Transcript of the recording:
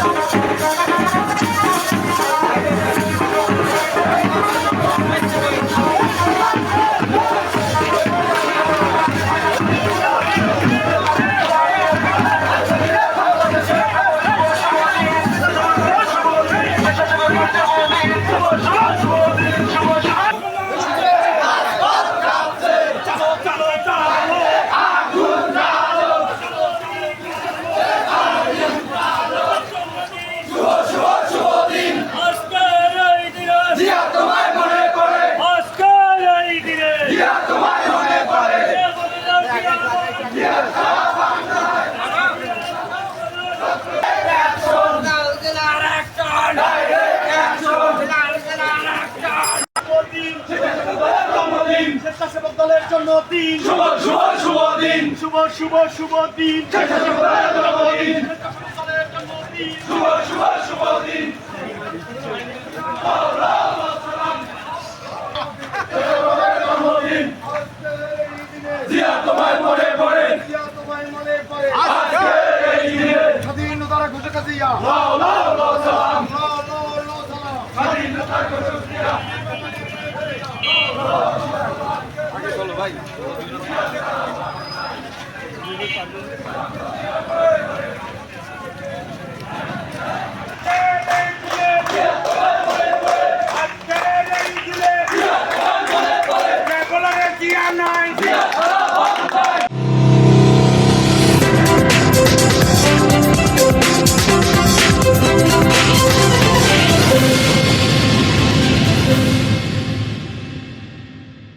Stop. স্বেচ্ছাসেবক দলের জন্য দিন শুভ শুভ শুভ দিন। শুভ শুভ শুভ দিন। স্বেচ্ছাসেবক দলের জন্য দিন শুভ শুভ শুভ দিন। স্বাধীনতার ঘোষকা দিয়া। ভাই। নাই